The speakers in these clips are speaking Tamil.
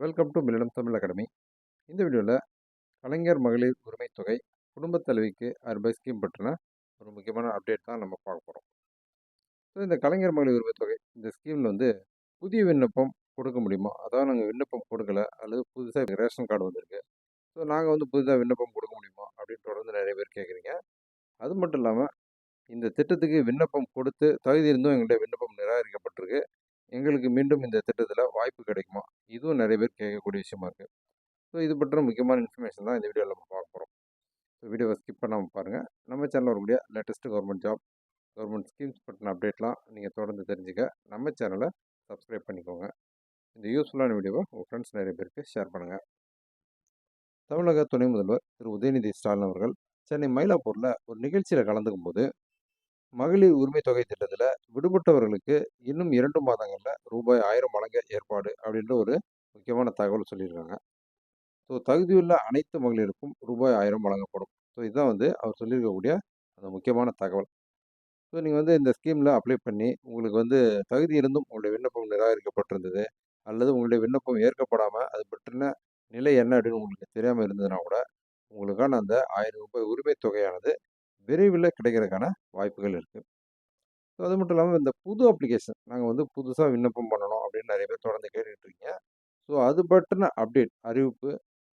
Welcome to Millennium Tamil Academy இந்த வீடியோவில் கலைஞர் மகளிர் உரிமை தொகை குடும்பத் தலைவிக்கு அறுபது ஸ்கீம் பற்றின ஒரு முக்கியமான அப்டேட் தான் நம்ம பார்க்க போகிறோம் ஸோ இந்த கலைஞர் மகளிர் உரிமை தொகை இந்த ஸ்கீமில் வந்து புதிய விண்ணப்பம் கொடுக்க முடியுமா? அதாவது நாங்கள் விண்ணப்பம் கொடுக்கல அல்லது புதுசாக ரேஷன் கார்டு வந்திருக்கு. ஸோ நாங்கள் வந்து புதுசாக விண்ணப்பம் கொடுக்க முடியுமா? அப்படின்னு தொடர்ந்து நிறைய பேர் கேட்குறீங்க அது மட்டும் இல்லாமல் இந்த திட்டத்துக்கு விண்ணப்பம் கொடுத்து தகுதி இருந்தும் எங்களுடைய விண்ணப்பம் நிராகரிக்கப்பட்டிருக்கு. எங்களுக்கு மீண்டும் இந்த திட்டத்தில் வாய்ப்பு கிடைக்குமா? இதுவும் நிறைய பேர் கேட்கக்கூடிய விஷயமா இருக்குது ஸோ இது பற்றின முக்கியமான இன்ஃபர்மேஷன் தான் இந்த வீடியோவில் நம்ம பார்க்க போகிறோம் ஸோ வீடியோவை ஸ்கிப் பண்ணாமல் பாருங்கள் நம்ம சேனலில் வரக்கூடிய latest government job government schemes பற்றின அப்டேட்லாம் நீங்கள் தொடர்ந்து தெரிஞ்சுக்க நம்ம சேனலை சப்ஸ்கிரைப் பண்ணிக்கோங்க. இந்த யூஸ்ஃபுல்லான வீடியோவை உங்கள் ஃப்ரெண்ட்ஸ் நிறைய பேருக்கு ஷேர் பண்ணுங்கள் தமிழக துணை முதல்வர் திரு. உதயநிதி ஸ்டாலின் அவர்கள் சென்னை மயிலாப்பூரில் ஒரு நிகழ்ச்சியில் கலந்துக்கும் போது மகளிர் உரிமை தொகை திட்டத்தில் விடுபட்டவர்களுக்கு இன்னும் இரண்டு மாதங்களில் ரூபாய் ஆயிரம் வழங்க ஏற்பாடு அப்படின்ற ஒரு முக்கியமான தகவல் சொல்லியிருக்காங்க. ஸோ தகுதியுள்ள அனைத்து மகளிருக்கும் ரூபாய் ஆயிரம் வழங்கப்படும். ஸோ இதுதான் வந்து அவர் சொல்லியிருக்கக்கூடிய அந்த முக்கியமான தகவல். ஸோ நீங்கள் வந்து இந்த ஸ்கீமில் அப்ளை பண்ணி உங்களுக்கு வந்து தகுதி இருந்தும் உங்களுடைய விண்ணப்பம் நிராகரிக்கப்பட்டிருந்தது அல்லது உங்களுடைய விண்ணப்பம் ஏற்கப்படாமல் அது பற்றின நிலை என்ன அப்படின்னு உங்களுக்கு தெரியாமல் இருந்ததுன்னா கூட உங்களுக்கான அந்த ஆயிரம் ரூபாய் உரிமை தொகையானது விரைவில் கிடைக்கிறதுக்கான வாய்ப்புகள் இருக்குது ஸோ அது மட்டும் இல்லாமல் இந்த புது அப்ளிகேஷன் நாங்கள் வந்து புதுசாக விண்ணப்பம் பண்ணணும் அப்படின்னு நிறைய பேர் தொடர்ந்து கேட்டுட்ருக்கீங்க இருக்கீங்க. ஸோ அது பற்றின அப்டேட் அறிவிப்பு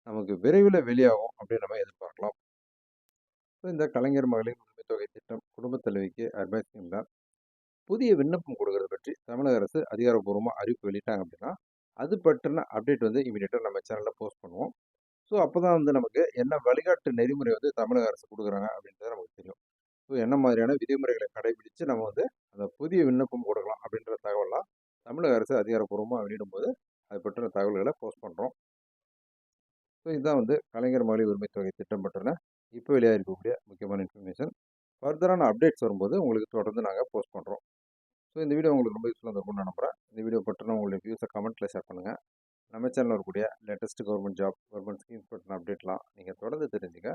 நமக்கு விரைவில் வெளியாகும் அப்படின்னு நம்ம எதிர்பார்க்கலாம். ஸோ இந்த கலைஞர் மகளிர் உரிமை தொகை திட்டம் குடும்ப தலைவிக்கு அட்வைஸ் தான் புதிய விண்ணப்பம் கொடுக்கறது பற்றி தமிழக அரசு அதிகாரப்பூர்வமாக அறிவிப்பு வெளியிட்டாங்க அப்படின்னா அது பற்றின அப்டேட் வந்து இமீடியட்டாக நம்ம சேனலில் போஸ்ட் பண்ணுவோம். ஸோ அப்போ தான் வந்து நமக்கு என்ன வழிகாட்டு நெறிமுறை வந்து தமிழக அரசு கொடுக்குறாங்க அப்படின்றத நமக்கு தெரியும். ஸோ என்ன மாதிரியான விதிமுறைகளை கடைபிடித்து நம்ம வந்து அந்த புதிய விண்ணப்பம் கொடுக்கலாம் அப்படின்ற தகவலாம் தமிழக அரசு அதிகாரப்பூர்வமாக வெளியிடும்போது அது பற்றின தகவல்களை போஸ்ட் பண்ணுறோம் ஸோ இதுதான் வந்து கலைஞர் மகளிர் உரிமை தொகை திட்டம் பற்றின இப்போ வெளியாக இருக்கக்கூடிய முக்கியமான இன்ஃபர்மேஷன். ஃபர்தரான அப்டேட்ஸ் வரும்போது உங்களுக்கு தொடர்ந்து நாங்கள் போஸ்ட் பண்ணுறோம் ஸோ இந்த வீடியோ உங்களுக்கு ரொம்ப யூஸ்ஃபுல்லாக இருக்கும்னு நம்புகிறேன் இந்த வீடியோ பற்றின உங்களுடைய வியூஸை கமெண்ட்டில் ஷேர் பண்ணுங்கள் நம்ம சேனலில் வரக்கூடிய latest government job government schemes பற்றின அப்டேட்லாம் நீங்கள் தொடர்ந்து தெரிஞ்சுக்க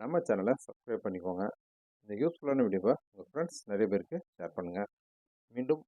நம்ம சேனலை சப்ஸ்கிரைப் பண்ணிக்கோங்க. இந்த யூஸ்ஃபுல்லான வீடியோவை உங்கள் ஃப்ரெண்ட்ஸ் நிறைய பேருக்கு ஷேர் பண்ணுங்கள் மீண்டும்